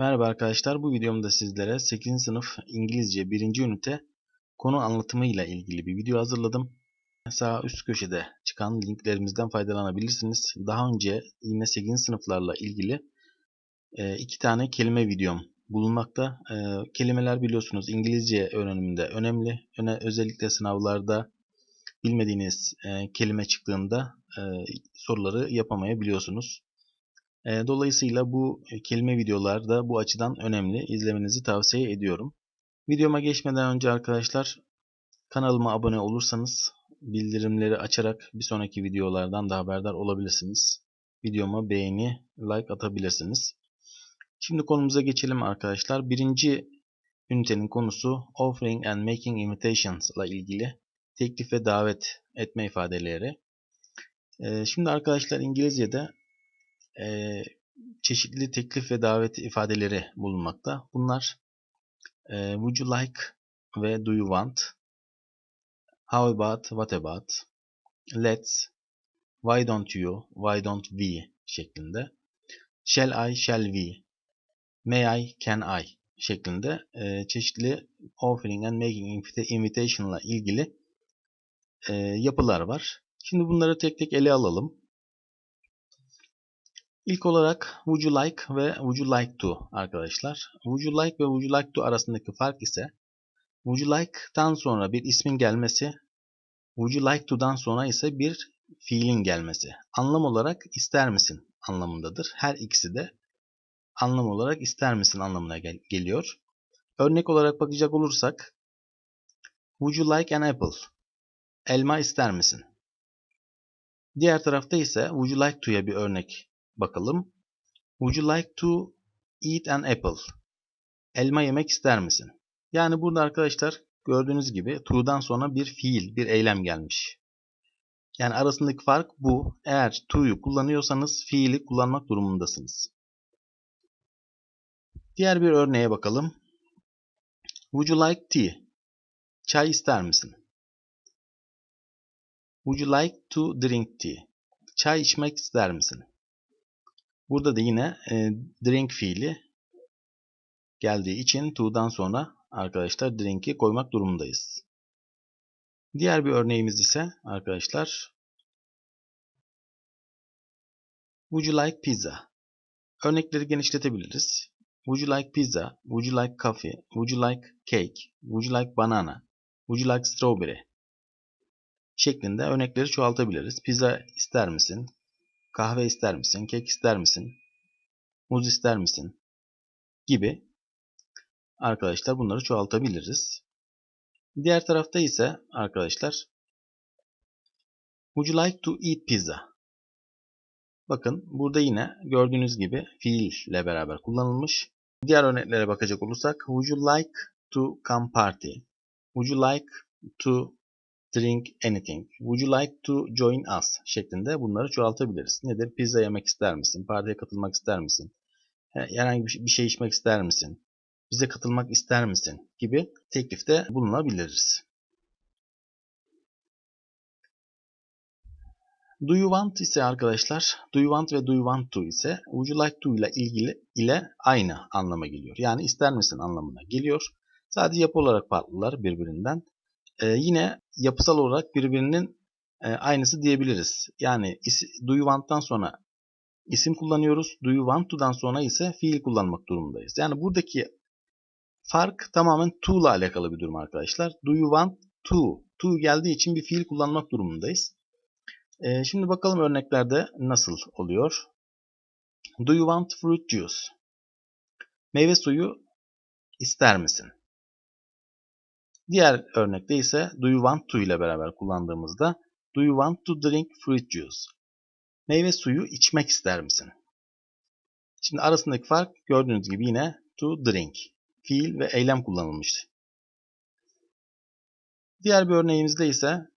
Merhaba arkadaşlar, bu videomda sizlere 8. sınıf İngilizce 1. ünite konu anlatımı ile ilgili bir video hazırladım. Sağ üst köşede çıkan linklerimizden faydalanabilirsiniz. Daha önce yine 8. sınıflarla ilgili e, iki tane kelime videom bulunmakta. E, kelimeler biliyorsunuz İngilizce öğreniminde önemli. Öne, özellikle sınavlarda bilmediğiniz e, kelime çıktığında soruları yapamayabiliyorsunuz. Dolayısıyla bu e, kelime videolar da bu açıdan önemli. İzlemenizi tavsiye ediyorum. Videoma geçmeden önce arkadaşlar kanalıma abone olursanız bildirimleri açarak bir sonraki videolardan da haberdar olabilirsiniz. Videoma beğeni, like atabilirsiniz. Şimdi konumuza geçelim arkadaşlar. Birinci ünitenin konusu Offering and Making Invitations ile ilgili teklif ve davet etme ifadeleri. Şimdi arkadaşlar İngilizce'de çeşitli teklif ve davet ifadeleri bulunmakta. Bunlar e, would you like ve do you want, how about, what about, let's, why don't you, why don't we şeklinde, shall I, shall we, may I, can I şeklinde e, çeşitli offering and making invitation ile ilgili e, yapılar var. Şimdi bunları tek tek ele alalım. İlk olarak would you like ve would you like to arkadaşlar. Would you like ve would you like to arasındaki fark ise would you like'tan sonra bir ismin gelmesi, would you like to'dan sonra ise bir fiilin gelmesi. Anlam olarak ister misin anlamındadır. Her ikisi de anlam olarak ister misin anlamına gel geliyor. Örnek olarak bakacak olursak Would you like an apple? Elma ister misin? Diğer tarafta ise Would you like to'ya bir örnek bakalım. Would you like to eat an apple? Elma yemek ister misin? Yani burada arkadaşlar gördüğünüz gibi to'dan sonra bir fiil, bir eylem gelmiş. Yani arasındaki fark bu. Eğer to'yu kullanıyorsanız fiili kullanmak durumundasınız. Diğer bir örneğe bakalım. Would you like tea? Çay ister misin? Would you like to drink tea? Çay içmek ister misin? Burada da yine e, drink fiili geldiği için to'dan sonra arkadaşlar drink'i koymak durumundayız. Diğer bir örneğimiz ise arkadaşlar Would you like pizza? Örnekleri genişletebiliriz. Would you like pizza? Would you like coffee? Would you like cake? Would you like banana? Would you like strawberry? şeklinde örnekleri çoğaltabiliriz. Pizza ister misin? Kahve ister misin, kek ister misin, muz ister misin gibi arkadaşlar bunları çoğaltabiliriz. Diğer tarafta ise arkadaşlar Would you like to eat pizza? Bakın burada yine gördüğünüz gibi fiil ile beraber kullanılmış. Diğer örneklere bakacak olursak Would you like to come party? Would you like to drink anything. Would you like to join us? şeklinde bunları çoğaltabiliriz. Nedir? Pizza yemek ister misin? Partiye katılmak ister misin? Herhangi bir şey içmek ister misin? Bize katılmak ister misin? gibi teklifte bulunabiliriz. Do you want ise arkadaşlar, do you want ve do you want to ise would you like to ile ilgili ile aynı anlama geliyor. Yani ister misin anlamına geliyor. Sadece yapı olarak farklılar birbirinden e, yine yapısal olarak birbirinin e, aynısı diyebiliriz. Yani do you want'tan sonra isim kullanıyoruz. Do you want to'dan sonra ise fiil kullanmak durumundayız. Yani buradaki fark tamamen to ile alakalı bir durum arkadaşlar. Do you want to? To geldiği için bir fiil kullanmak durumundayız. E, şimdi bakalım örneklerde nasıl oluyor. Do you want fruit juice? Meyve suyu ister misin? Diğer örnekte ise do you want to ile beraber kullandığımızda do you want to drink fruit juice? Meyve suyu içmek ister misin? Şimdi arasındaki fark gördüğünüz gibi yine to drink. Fiil ve eylem kullanılmış. Diğer bir örneğimizde ise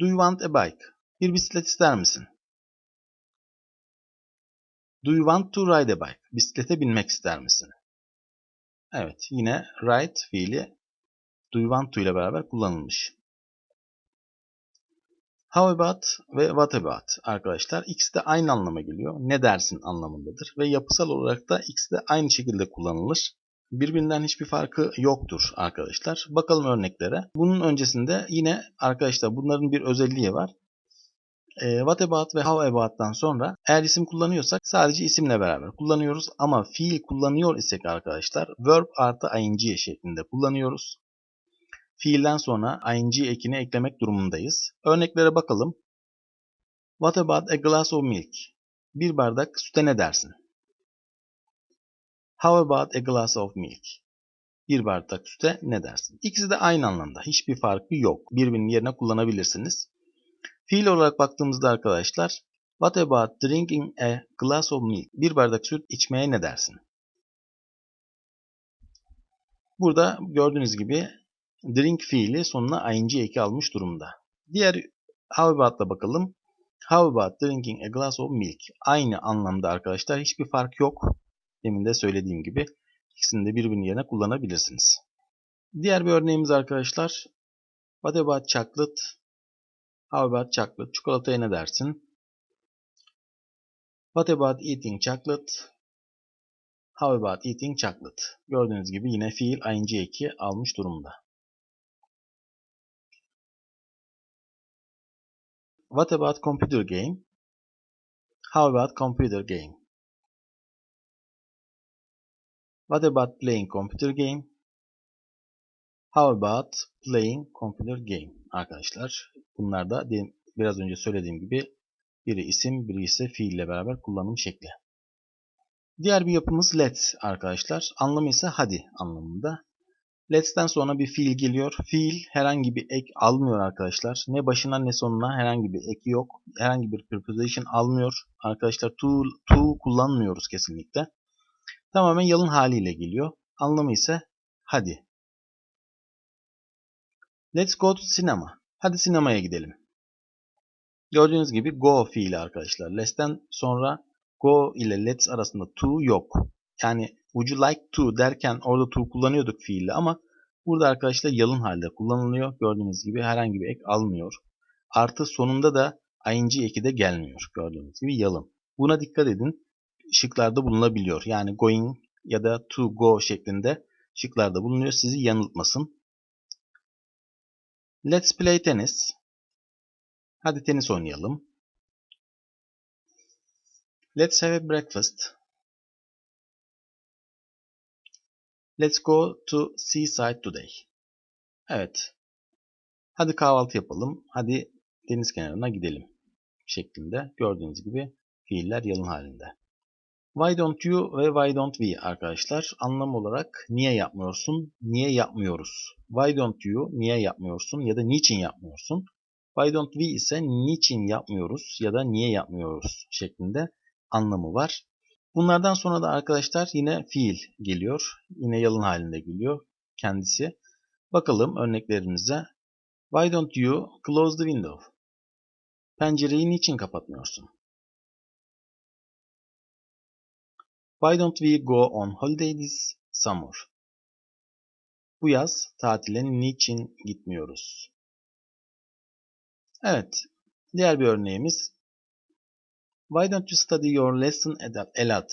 Do you want a bike? Bir bisiklet ister misin? Do you want to ride a bike? Bisiklete binmek ister misin? Evet yine write fiili do you want to ile beraber kullanılmış. How about ve what about arkadaşlar ikisi de aynı anlama geliyor. Ne dersin anlamındadır ve yapısal olarak da ikisi de aynı şekilde kullanılır. Birbirinden hiçbir farkı yoktur arkadaşlar. Bakalım örneklere. Bunun öncesinde yine arkadaşlar bunların bir özelliği var. E, what about ve how about'tan sonra eğer isim kullanıyorsak sadece isimle beraber kullanıyoruz. Ama fiil kullanıyor isek arkadaşlar verb artı ing şeklinde kullanıyoruz. Fiilden sonra ing ekini eklemek durumundayız. Örneklere bakalım. What about a glass of milk? Bir bardak süte ne dersin? How about a glass of milk? Bir bardak süte ne dersin? İkisi de aynı anlamda. Hiçbir farkı yok. Birbirinin yerine kullanabilirsiniz. Fiil olarak baktığımızda arkadaşlar What about drinking a glass of milk? Bir bardak süt içmeye ne dersin? Burada gördüğünüz gibi drink fiili sonuna ing eki almış durumda. Diğer how about'la bakalım. How about drinking a glass of milk? Aynı anlamda arkadaşlar hiçbir fark yok. Demin de söylediğim gibi ikisini de birbirinin yerine kullanabilirsiniz. Diğer bir örneğimiz arkadaşlar. What about chocolate? How about chocolate? Çikolataya ne dersin? What about eating chocolate? How about eating chocolate? Gördüğünüz gibi yine fiil ing eki almış durumda. What about computer game? How about computer game? What about playing computer game? How about playing computer game? Arkadaşlar bunlar da biraz önce söylediğim gibi biri isim, biri ise fiille beraber kullanım şekli. Diğer bir yapımız let's arkadaşlar. Anlamı ise hadi anlamında. Let's'ten sonra bir fiil geliyor. Fiil herhangi bir ek almıyor arkadaşlar. Ne başına ne sonuna herhangi bir eki yok. Herhangi bir preposition almıyor. Arkadaşlar to, to kullanmıyoruz kesinlikle. Tamamen yalın haliyle geliyor. Anlamı ise hadi. Let's go to cinema. Hadi sinemaya gidelim. Gördüğünüz gibi go fiili arkadaşlar. Let's'ten sonra go ile let's arasında to yok. Yani would you like to derken orada to kullanıyorduk fiili ama burada arkadaşlar yalın halde kullanılıyor. Gördüğünüz gibi herhangi bir ek almıyor. Artı sonunda da ing eki de gelmiyor. Gördüğünüz gibi yalın. Buna dikkat edin. Şıklarda bulunabiliyor. Yani going ya da to go şeklinde şıklarda bulunuyor. Sizi yanıltmasın. Let's play tennis. Hadi tenis oynayalım. Let's have a breakfast. Let's go to seaside today. Evet. Hadi kahvaltı yapalım. Hadi deniz kenarına gidelim. Şeklinde gördüğünüz gibi fiiller yalın halinde. Why don't you ve why don't we arkadaşlar anlam olarak niye yapmıyorsun, niye yapmıyoruz. Why don't you niye yapmıyorsun ya da niçin yapmıyorsun. Why don't we ise niçin yapmıyoruz ya da niye yapmıyoruz şeklinde anlamı var. Bunlardan sonra da arkadaşlar yine fiil geliyor. Yine yalın halinde geliyor kendisi. Bakalım örneklerimize. Why don't you close the window? Pencereyi niçin kapatmıyorsun? Why don't we go on holiday this summer? Bu yaz tatile niçin gitmiyoruz? Evet, diğer bir örneğimiz. Why don't you study your lesson a lot?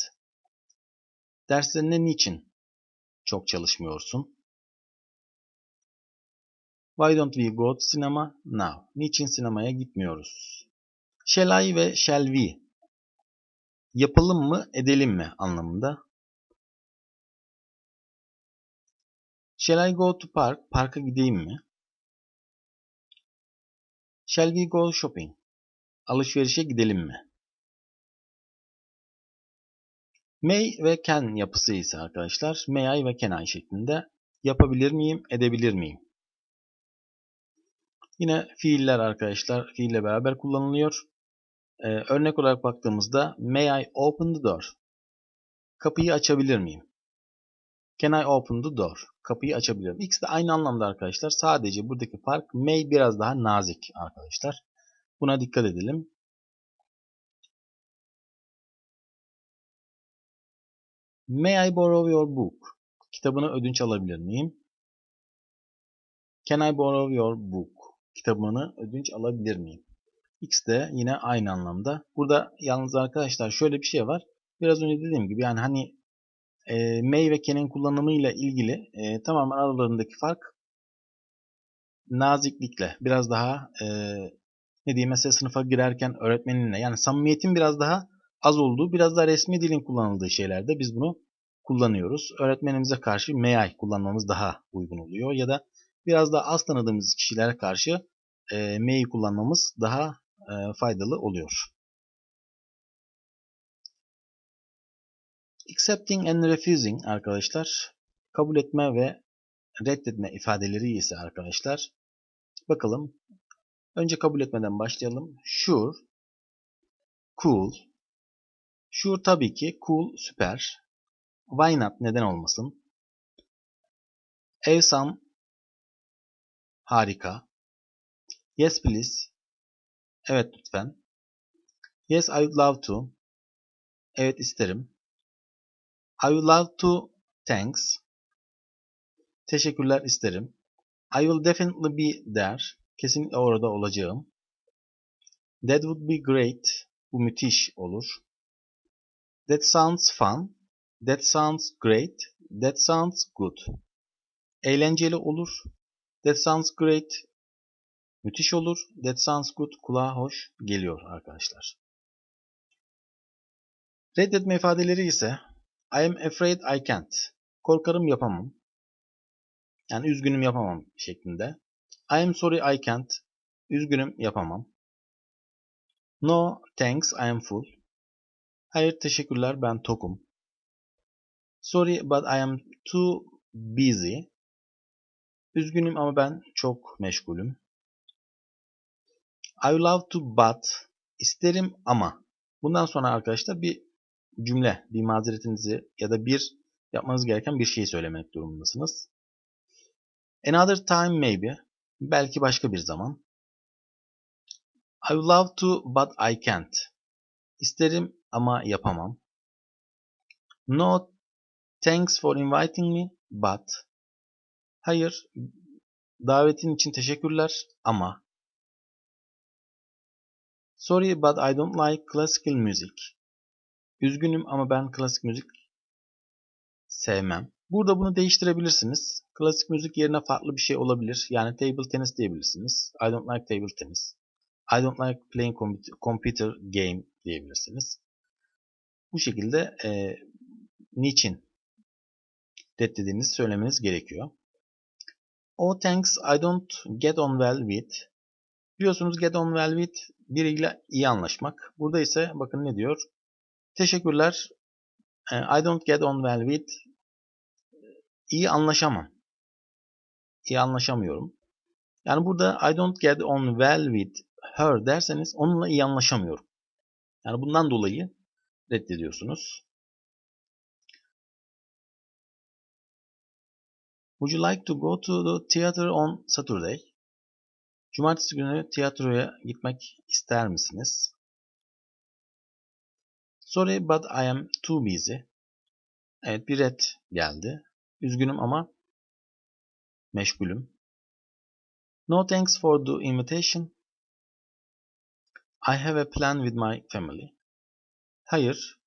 Derslerine niçin çok çalışmıyorsun? Why don't we go to cinema now? Niçin sinemaya gitmiyoruz? Shall I ve shall we yapalım mı edelim mi anlamında. Shall I go to park? Parka gideyim mi? Shall we go shopping? Alışverişe gidelim mi? May ve can yapısı ise arkadaşlar may I ve can I şeklinde yapabilir miyim, edebilir miyim? Yine fiiller arkadaşlar fiille beraber kullanılıyor. Ee, örnek olarak baktığımızda May I open the door? Kapıyı açabilir miyim? Can I open the door? Kapıyı açabilirim. İkisi de aynı anlamda arkadaşlar. Sadece buradaki fark may biraz daha nazik arkadaşlar. Buna dikkat edelim. May I borrow your book? Kitabını ödünç alabilir miyim? Can I borrow your book? Kitabını ödünç alabilir miyim? X de yine aynı anlamda. Burada yalnız arkadaşlar şöyle bir şey var. Biraz önce dediğim gibi yani hani e, may ve can'in kullanımıyla ilgili e, tamamen aralarındaki fark naziklikle biraz daha e, ne diyeyim mesela sınıfa girerken öğretmeninle yani samimiyetin biraz daha az olduğu biraz daha resmi dilin kullanıldığı şeylerde biz bunu kullanıyoruz. Öğretmenimize karşı may kullanmamız daha uygun oluyor ya da biraz daha az tanıdığımız kişilere karşı e, may'i kullanmamız daha faydalı oluyor. Accepting and refusing arkadaşlar kabul etme ve reddetme ifadeleri ise arkadaşlar bakalım. Önce kabul etmeden başlayalım. Sure, cool. Sure tabii ki, cool süper. Why not neden olmasın? Awesome harika. Yes please. Evet lütfen. Yes I would love to. Evet isterim. I would love to. Thanks. Teşekkürler isterim. I will definitely be there. Kesinlikle orada olacağım. That would be great. Bu müthiş olur. That sounds fun. That sounds great. That sounds good. Eğlenceli olur. That sounds great. Müthiş olur. That sounds good. Kulağa hoş geliyor arkadaşlar. Reddetme ifadeleri ise I am afraid I can't. Korkarım yapamam. Yani üzgünüm yapamam şeklinde. I am sorry I can't. Üzgünüm yapamam. No thanks I am full. Hayır teşekkürler ben tokum. Sorry but I am too busy. Üzgünüm ama ben çok meşgulüm. I love to but isterim ama. Bundan sonra arkadaşlar bir cümle, bir mazeretinizi ya da bir yapmanız gereken bir şeyi söylemek durumundasınız. Another time maybe. Belki başka bir zaman. I would love to but I can't. İsterim ama yapamam. No thanks for inviting me but. Hayır, davetin için teşekkürler ama. Sorry but I don't like classical music. Üzgünüm ama ben klasik müzik sevmem. Burada bunu değiştirebilirsiniz. Klasik müzik yerine farklı bir şey olabilir. Yani table tennis diyebilirsiniz. I don't like table tennis. I don't like playing computer game diyebilirsiniz. Bu şekilde e, niçin reddedildiğinizi söylemeniz gerekiyor. Oh thanks I don't get on well with. Biliyorsunuz get on well with biriyle iyi anlaşmak. Burada ise bakın ne diyor. Teşekkürler. E, I don't get on well with. İyi anlaşamam. İyi anlaşamıyorum. Yani burada I don't get on well with her derseniz onunla iyi anlaşamıyorum. Yani bundan dolayı reddediyorsunuz. Would you like to go to the theater on Saturday? Cumartesi günü tiyatroya gitmek ister misiniz? Sorry but I am too busy. Evet bir red geldi. Üzgünüm ama meşgulüm. No thanks for the invitation. I have a plan with my family. Hayır.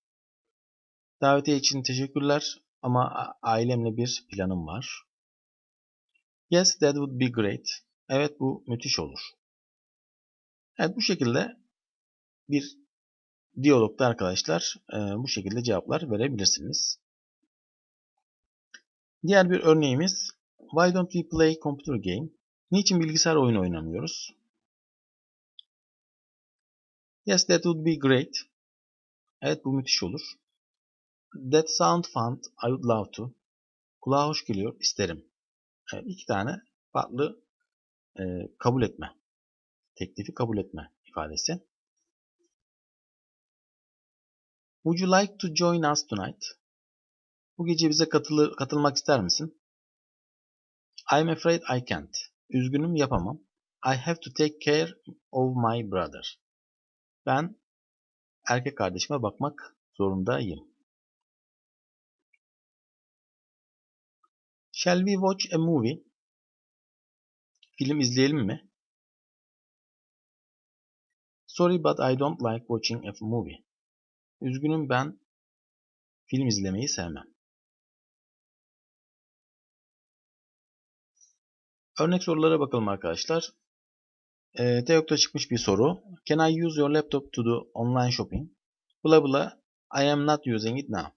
Davetiye için teşekkürler ama ailemle bir planım var. Yes, that would be great. Evet, bu müthiş olur. Evet, bu şekilde bir diyalogda arkadaşlar e, bu şekilde cevaplar verebilirsiniz. Diğer bir örneğimiz Why don't we play computer game? Niçin bilgisayar oyunu oynamıyoruz? Yes, that would be great. Evet, bu müthiş olur. That sound fun. I would love to. Kulağa hoş geliyor. isterim. Evet, iki tane farklı e, kabul etme. Teklifi kabul etme ifadesi. Would you like to join us tonight? Bu gece bize katılır, katılmak ister misin? I'm afraid I can't. Üzgünüm yapamam. I have to take care of my brother. Ben erkek kardeşime bakmak zorundayım. Shall we watch a movie? Film izleyelim mi? Sorry but I don't like watching a movie. Üzgünüm ben film izlemeyi sevmem. Örnek sorulara bakalım arkadaşlar. Ee, Teok'ta çıkmış bir soru. Can I use your laptop to do online shopping? Bla bla. I am not using it now.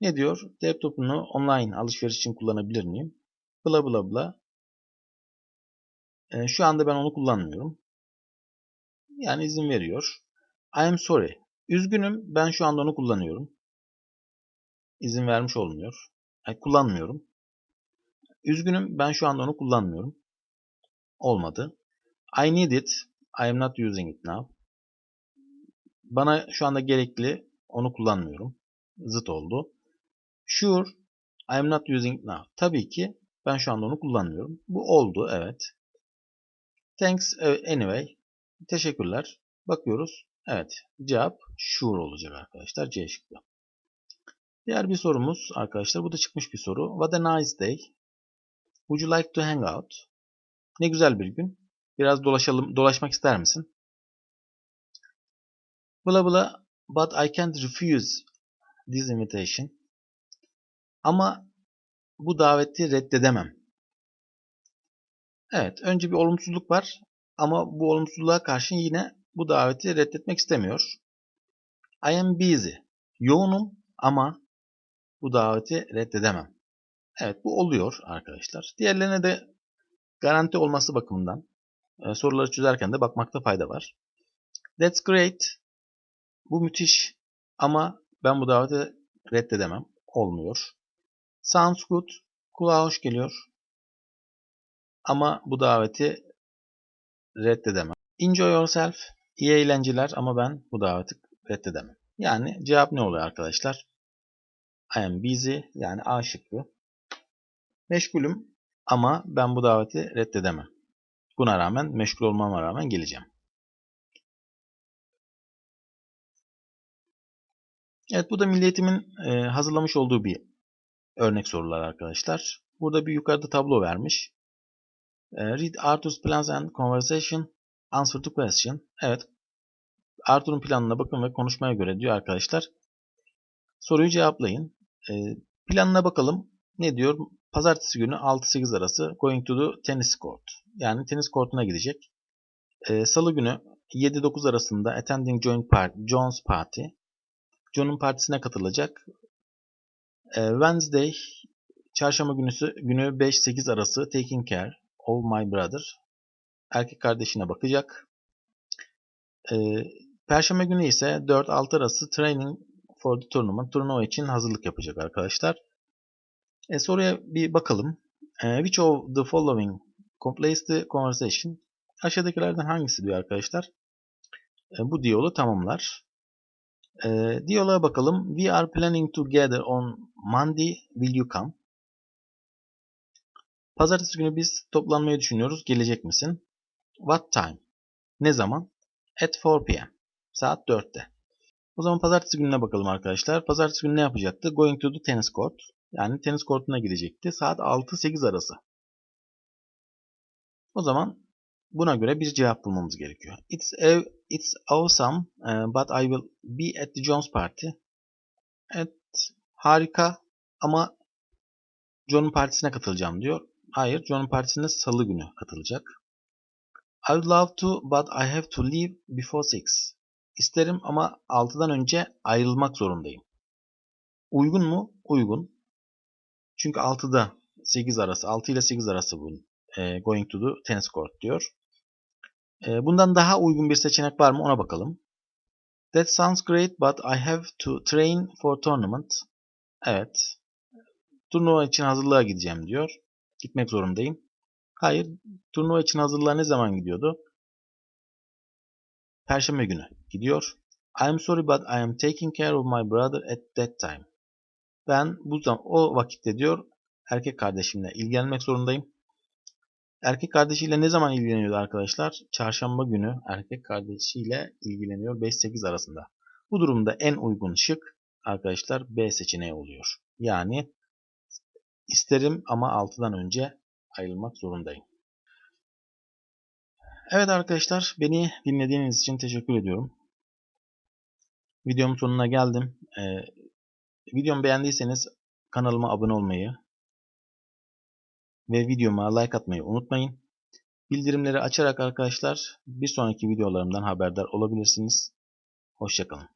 Ne diyor? Laptopunu online alışveriş için kullanabilir miyim? Bla bla bla. Ee, şu anda ben onu kullanmıyorum. Yani izin veriyor. I am sorry. Üzgünüm ben şu anda onu kullanıyorum. İzin vermiş olmuyor. Yani kullanmıyorum. Üzgünüm ben şu anda onu kullanmıyorum. Olmadı. I need it. I am not using it now. Bana şu anda gerekli. Onu kullanmıyorum. Zıt oldu. Sure. I am not using it now. Tabii ki ben şu anda onu kullanmıyorum. Bu oldu evet. Thanks uh, anyway. Teşekkürler. Bakıyoruz. Evet. Cevap sure olacak arkadaşlar. C şıkkı. Diğer bir sorumuz arkadaşlar. Bu da çıkmış bir soru. What a nice day. Would you like to hang out? Ne güzel bir gün. Biraz dolaşalım, dolaşmak ister misin? Bla bla, but I can't refuse this invitation. Ama bu daveti reddedemem. Evet, önce bir olumsuzluk var ama bu olumsuzluğa karşın yine bu daveti reddetmek istemiyor. I am busy. Yoğunum ama bu daveti reddedemem. Evet bu oluyor arkadaşlar. Diğerlerine de garanti olması bakımından e, soruları çözerken de bakmakta fayda var. That's great. Bu müthiş ama ben bu daveti reddedemem. Olmuyor. Sounds good. Kulağa hoş geliyor. Ama bu daveti reddedemem. Enjoy yourself. İyi eğlenceler ama ben bu daveti reddedemem. Yani cevap ne oluyor arkadaşlar? I am busy yani A şıkkı. Meşgulüm ama ben bu daveti reddedemem. Buna rağmen meşgul olmama rağmen geleceğim. Evet bu da Milliyet'imin hazırlamış olduğu bir örnek sorular arkadaşlar. Burada bir yukarıda tablo vermiş. E, read Arthur's plans and conversation. Answer to question. Evet. Arthur'un planına bakın ve konuşmaya göre diyor arkadaşlar. Soruyu cevaplayın. E, planına bakalım. Ne diyor? Pazartesi günü 6-8 arası going to the tennis court. Yani tenis kortuna gidecek. E, Salı günü 7-9 arasında attending joint party, John's party. John'un partisine katılacak. E, Wednesday çarşamba günüsü günü 5-8 arası taking care of my brother. Erkek kardeşine bakacak. E, Perşembe günü ise 4-6 arası training for the tournament. Turnuva için hazırlık yapacak arkadaşlar. E, soruya bir bakalım. Which of the following completes the conversation? Aşağıdakilerden hangisi diyor arkadaşlar? E, bu diyaloğu tamamlar. E, diyaloğa bakalım. We are planning to gather on Monday. Will you come? Pazartesi günü biz toplanmayı düşünüyoruz. Gelecek misin? What time? Ne zaman? At 4 p.m. Saat 4'te. O zaman pazartesi gününe bakalım arkadaşlar. Pazartesi günü ne yapacaktı? Going to the tennis court. Yani tenis kortuna gidecekti. Saat 6-8 arası. O zaman buna göre bir cevap bulmamız gerekiyor. It's, it's awesome but I will be at the Jones party. Evet harika ama John'un partisine katılacağım diyor. Hayır John'un partisine salı günü katılacak. I would love to but I have to leave before 6. İsterim ama 6'dan önce ayrılmak zorundayım. Uygun mu? Uygun. Çünkü 6'da 8 arası, 6 ile 8 arası bu e, going to the tennis court diyor. E, bundan daha uygun bir seçenek var mı ona bakalım. That sounds great but I have to train for tournament. Evet. Turnuva için hazırlığa gideceğim diyor. Gitmek zorundayım. Hayır. Turnuva için hazırlığa ne zaman gidiyordu? Perşembe günü gidiyor. I'm sorry but I am taking care of my brother at that time. Ben bu zaman o vakitte diyor erkek kardeşimle ilgilenmek zorundayım. Erkek kardeşiyle ne zaman ilgileniyordu arkadaşlar? Çarşamba günü erkek kardeşiyle ilgileniyor 5-8 arasında. Bu durumda en uygun şık arkadaşlar B seçeneği oluyor. Yani isterim ama 6'dan önce ayrılmak zorundayım. Evet arkadaşlar beni dinlediğiniz için teşekkür ediyorum. Videomun sonuna geldim. Ee, videomu beğendiyseniz kanalıma abone olmayı ve videoma like atmayı unutmayın. Bildirimleri açarak arkadaşlar bir sonraki videolarımdan haberdar olabilirsiniz. Hoşçakalın.